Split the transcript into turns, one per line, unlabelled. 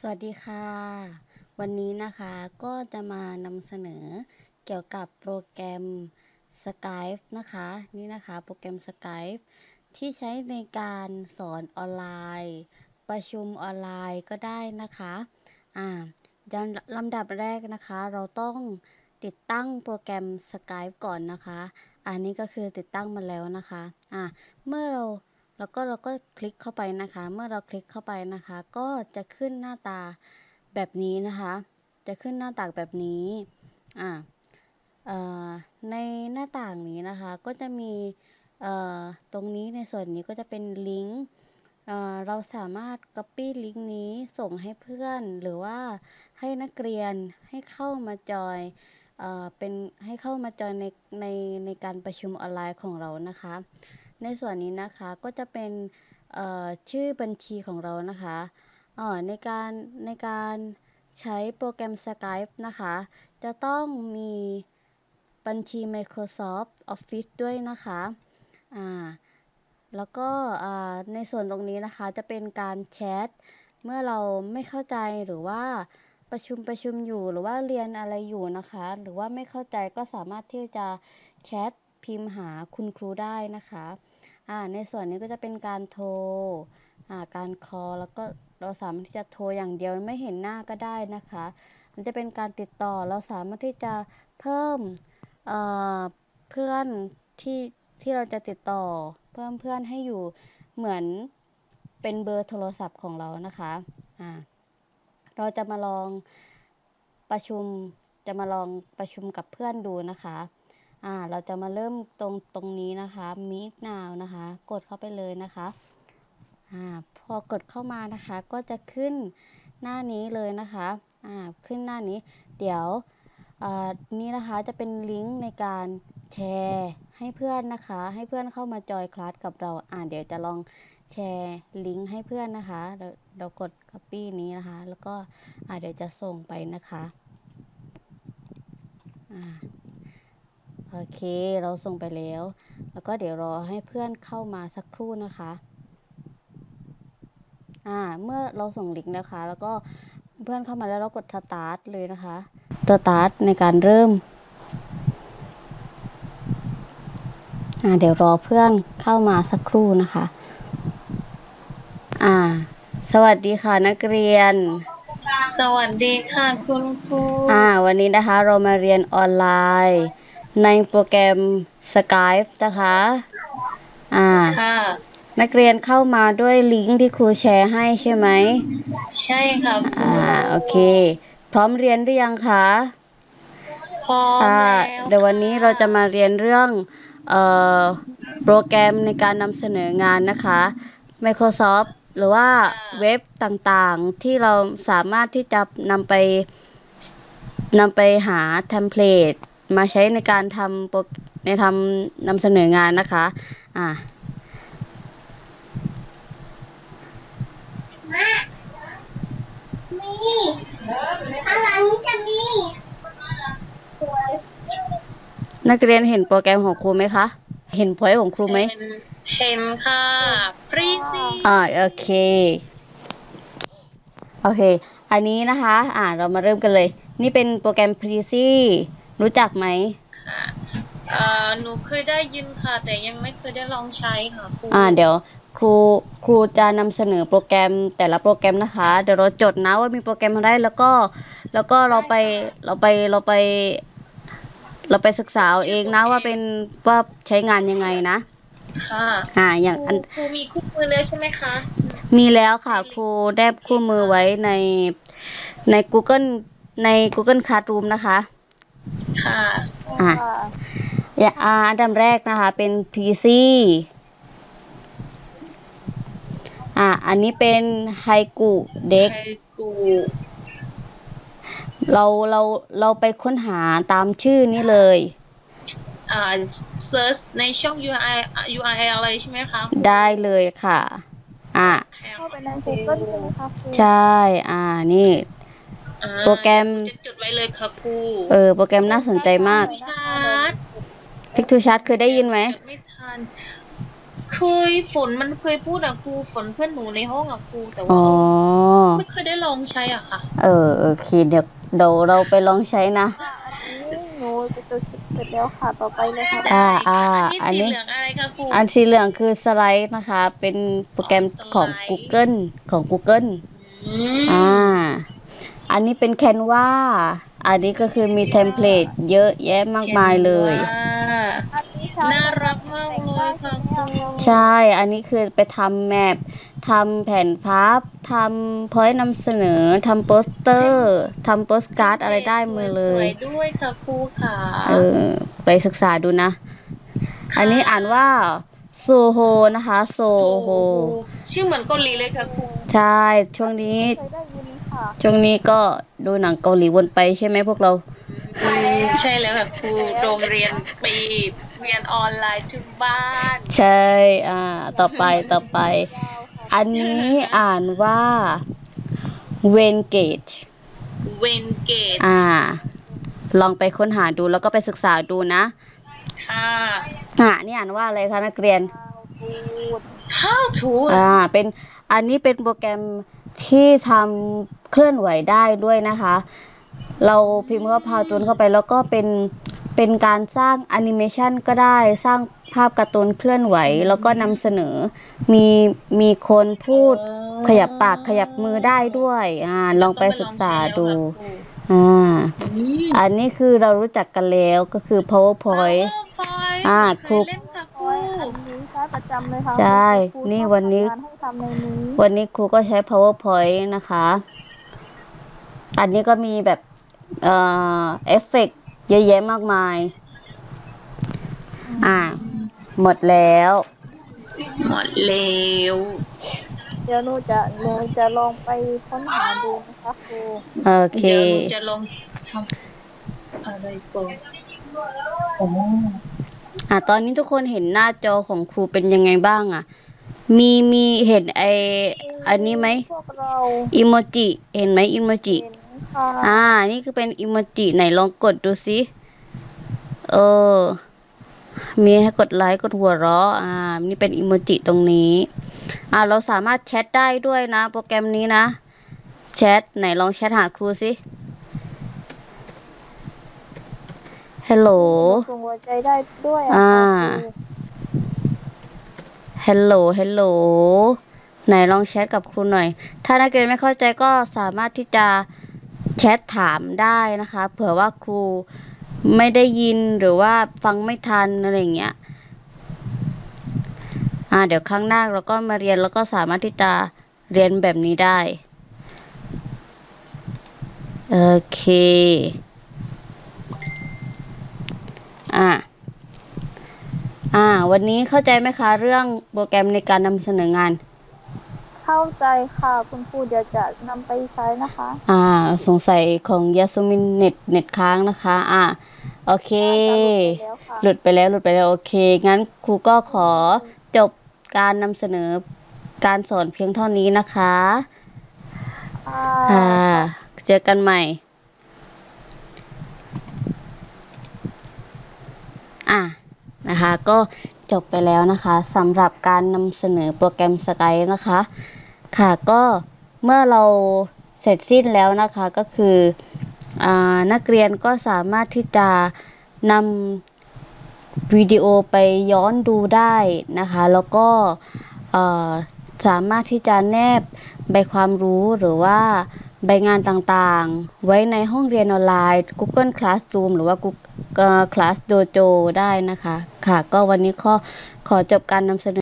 สวัสดีค่ะ วันนี้นะคะก็จะมานำเสนอเกี่ยวกับโปรแกรม Skype นะคะ นี่นะคะโปรแกรม Skype ที่ใช้ในการสอนออนไลน์ ประชุมออนไลน์ก็ได้นะคะอ่าลำดับแรกนะคะ เราต้องติดตั้งโปรแกรม Skype ก่อนนะคะ อันนี้ก็คือติดตั้งมาแล้วนะคะอ่าเมื่อเรา แล้วก็เราก็คลิกเข้าไปนะคะ เมื่อเราคลิกเข้าไปนะคะ ก็จะขึ้นหน้าตาแบบนี้นะคะ จะขึ้นหน้าต่างแบบนี้อ่าในหน้าต่างนี้นะคะ ก็จะมีตรงนี้ในส่วนนี้ก็จะเป็นลิงก์เราสามารถ Copy ลิงก์นี้ส่งให้เพื่อน หรือว่าให้นักเรียนให้เข้ามาจอยเป็นให้เข้ามาจอยในในในการประชุมออนไลน์ของเรานะคะ ในส่วนนี้นะคะก็จะเป็นชื่อบัญชีของเรานะคะในการในการใช้โปรแกรม Skype นะคะ จะต้องมีบัญชี Microsoft Office ด้วยนะคะอ่าแล้วก็ในส่วนตรงนี้นะคะจะเป็นการแชทเมื่อเราไม่เข้าใจหรือว่าประชุมประชุมอยู่หรือว่าเรียนอะไรอยู่นะคะ หรือว่าไม่เข้าใจก็สามารถที่จะแชทพิมพ์หาคุณครูได้นะคะ อ่าในส่วนนี้ก็จะเป็นการโทรอ่าการคอแล้วก็เราสามารถที่จะโทรอย่างเดียวไม่เห็นหน้าก็ได้นะคะมันจะเป็นการติดต่อเราสามารถที่จะเพิ่มเเพื่อนที่ที่เราจะติดต่อ เพิ่มเพื่อนให้อยู่เหมือนเป็นเบอร์โทรศัพท์ของเรานะคะอ่าเราจะมาลองประชุมจะมาลองประชุมกับเพื่อนดูนะคะ อ่าเราจะมาเริ่มตรงตรงนี้นะคะ Meet Now นะคะ กดเข้าไปเลยนะคะอ่าพอกดเข้ามานะคะก็จะขึ้นหน้านี้เลยนะคะอ่าขึ้นหน้านี้ เดี๋ยวนี่นะคะจะเป็นลิงก์ในการแชร์ให้เพื่อนนะคะ ให้เพื่อนเข้ามาจอยคลาสกับเราอ่าเดี๋ยวจะลองแชร์ลิงก์ให้เพื่อนนะคะเราเรากด copy นี้นะคะ แล้วก็เดี๋ยวจะส่งไปนะคะอ่า โอเค เราส่งไปแล้ว แล้วก็เดี๋ยวรอให้เพื่อนเข้ามาสักครู่นะคะ อ่า เมื่อเราส่งลิงก์นะคะ แล้วก็เพื่อนเข้ามาแล้วเรากดสตาร์ทเลยนะคะ สตาร์ทในการเริ่ม อ่า เดี๋ยวรอเพื่อนเข้ามาสักครู่นะคะ อ่า สวัสดีค่ะนักเรียน
สวัสดีค่ะคุณครู
อ่า วันนี้นะคะเรามาเรียนออนไลน์ ในโปรแกรม Skype นะคะ อ่า
ค่ะ
นักเรียนเข้ามาด้วยลิงก์ที่ครูแชร์ให้ใช่ไหม
ใช่ค่ะครู
อ่า โอเค พร้อมเรียนหรือยังคะ
พร้อม
อ่า
แล้ว
เดี๋ยววันนี้เราจะมาเรียนเรื่องเอ่อโปรแกรมในการนำเสนองานนะคะ Microsoft หรือว่าเว็บต่างๆ ที่เราสามารถที่จะนำไปนำไปหาเทมเพลต มาใช้ในการทำโปรในทำนำเสนองานนะคะอ่า
มีข้างหลังนี้จะมี
นักเรียนเห็นโปรแกรมของครูไหมคะ เห็นพอยต์ของครูไหม
เห็นเห็นค่ะ ฟรีซี
อ่าโอเค โอเค อันนี้นะคะ อ่าเรามาเริ่มกันเลย นี่เป็นโปรแกรม p r e z y รู้จักไหม
ค่ะเอ่อหนูเคยได้ยินค่ะ แต่ยังไม่เคยได้ลองใช้ค่ะครู
อ่าเดี๋ยวครูครูจะนำเสนอโปรแกรมแต่ละโปรแกรมนะคะ เดี๋ยวเราจดนะว่ามีโปรแกรมอะไรแล้วก็ แล้วก็เราไปเราไปเราไป เราไปศึกษาเอาเองนะว่าเป็นว่าใช้งานยังไงนะ
ค่ะ
อ่าอย่าง
ค
อั
รู
น
ครูมีคู่มือแล้วใช่ไหมคะ
มีแล้วค่ะครูแนบคู่มือไว้ในใน Google ใน Google Classroom นะคะ
ค่ะ
อะ อย่างอ่าอันดับแรกนะคะ เป็น PC อะ อันนี้เป็นไฮกุเด็ก
ใครครู
เราเราเราไปค้นหาตามชื่อนี้เลย
อ่าเซิร์ชในช่อง URL URL อะไรใช่ไหมคะ
ได้เลยค่ะ อะ
เข้าไปใน Google ใช่ไหมคะครู
ใช่ อ่า นี่
อ่า
โปรแกรม
จะจดไว้เลยค่ะครู
เออ โปรแกรมน่าสนใจมาก
ชาร์จ
พิกทูชั t เคยได้ยินไหม
จดไม่ทัน เคยฝนมันเคยพูดอะครูฝนเพื่อนหนูในห้องอะครูแต่ว่า
อ๋อ
ไม่เคยได้ลององใช้อะค่ะ
เออโอเคเดี๋ยวเดี๋ยวเราไปลองใช้นะ
ค่ะอันนี้หนูไปตัวชิปเสร็จแล้วค่ะ ต่อไปเลยค่ะ
อ่า
ได้
อ่า
ค่ะ
อั
อั
น
น
นี้
นี้ สีเหลืองอะไรคะครู
อันสีเหลืองคือสไลด์นะคะ เป็นโปรแกรม
อ๋อสไลด์
ของ Google ของ Google
อืม
อ่า อันนี้เป็น Canva อันนี้ก็คือมีเทมเพลตเยอะแยะมากมายเลย
ว้า
อันนี้ใช้
น่ารักมากเลยค่ะครู
ใช่ อันนี้คือไปทำแมปทำแผ่นพับทำพอยต์นำเสนอทำโปสเตอร์ทำโปสการ์ดอะไรได้หมือเล
สวยยด้วยค่ะครูค่ะ
เออไปศึกษาดูนะ อันนี้อ่านว่าโซโฮนะคะ โซโฮ
ชื่อเหมือนเกาหลีเลยค่ะครู
ใช่ ช่วงนี้
เคยได้ยินค่ะ
ช่วงนี้ก็ดูหนังเกาหลีวนไปใช่ไหมพวกเรา
อืมใช่แล้วค่ะครูโรงเรียนปิดเรียนออนไลน์ทุกบ้าน
ใช่ อ่า ต่อไปต่อไป
ยาวค่ะ
อันนี้อ่านว่า Vengage
เวนเกต
อ่า ลองไปค้นหาดูแล้วก็ไปศึกษาดูนะ
ค่ะ
อ่านี่อ่านว่าอะไรคะนักเรียน
ยาวพูด
ข้าวทู
อ่า เป็น อันนี้เป็นโปรแกรม ที่ทำเคลื่อนไหวได้ด้วยนะคะ เราพิมพ์ว่าพาตูนเข้าไปแล้วก็เป็นเป็นการสร้างแอนิเมชันก็ได้สร้างภาพการ์ตูนเคลื่อนไหว แล้วก็นำเสนอมีมีคนพูดขยับปากขยับมือได้ด้วยอ่าลองไปศึกษาดูอ่าอันนี้คือเรารู้จักกันแล้วก็คือ powerpoint อ่าครู
นี้
ใช้ประจำเลยค่ะ
ใช่
ครู
นี่
ชอบ
วันนี้
ทำงาให้ทำในนี้
วันนี้ครูก็ใช้ powerpoint นะคะ อันนี้ก็มีแบบเอ่อเอฟเฟกต์เยอะแยะมากมาย อ่า หมดแล้ว
หมดแล้ว
เดี๋ยวหนูจะหนูจะลองไปค้นหาดูนะคะครู
โอเค
เดี๋ยวหนูจะลองทำอะไรก่อนโอ้
อะตอนนี้ทุกคนเห็นหน้าจอของครูเป็นยังไงบ้างอะ มีมีเห็นไออันนี้ไหม
พวกเรา
อิโมจิเห็นไหมอิโมจิ
เห็นค่ะ
อ่า นี่คือเป็นอิโมจิไหนลองกดดูสิเออ มีให้กดไลค์กดหัวเราะ อ่า นี่เป็นอิโมจิตรงนี้ อ่า เราสามารถแชทได้ด้วยนะ โปรแกรมนี้นะ แชทไหนลองแชทหาครูสิ ฮัลโหล
ส่งหัวใจได้ด้วยอะ
อ่า
ค่ะครู
ฮัลโหล ฮัลโหล ไหนลองแชทกับครูหน่อย ถ้านักเรียนไม่เข้าใจก็สามารถที่จะแชทถามได้นะคะ เผื่อว่าครูไม่ได้ยินหรือว่าฟังไม่ทันอะไรอย่างเงี้ย อ่า เดี๋ยวครั้งหน้าเราก็มาเรียนแล้วก็สามารถที่จะเรียนแบบนี้ได้ โอเค อ่า อ่า วันนี้เข้าใจไหมคะเรื่องโปรแกรมในการนำเสนองาน
เข้าใจค่ะคุณครูเดี๋ยวจะนำไปใช้นะคะ
อ่า สงสัยของยาสุมินเน็ตเน็ตค้างนะคะ อ่าโอเค
หลุดไปแล้วค่ะ
หลุดไปแล้วหลุดไปแล้วโอเค งั้นครูก็ขอจบการนำเสนอการสอนเพียงเท่านี้นะคะ
ค่ะ
ค่ะเจอกันใหม่ อะนะคะก็ จบไปแล้วนะคะสำหรับการนำเสนอโปรแกรม Skype นะคะ ค่ะก็เมื่อเราเสร็จสิ้นแล้วนะคะก็คืออนักเรียนก็สามารถที่จะนำวิดีโอไปย้อนดูได้นะคะ แล้วก็สามารถที่จะแนบใบความรู้หรือว่าใบงานต่างๆ ไว้ในห้องเรียนออนไลน์ Google Classroom หรือว่า Google คลาสโดโจได้นะคะ ค่ะ ก็วันนี้ขอขอจบการนำเสนอ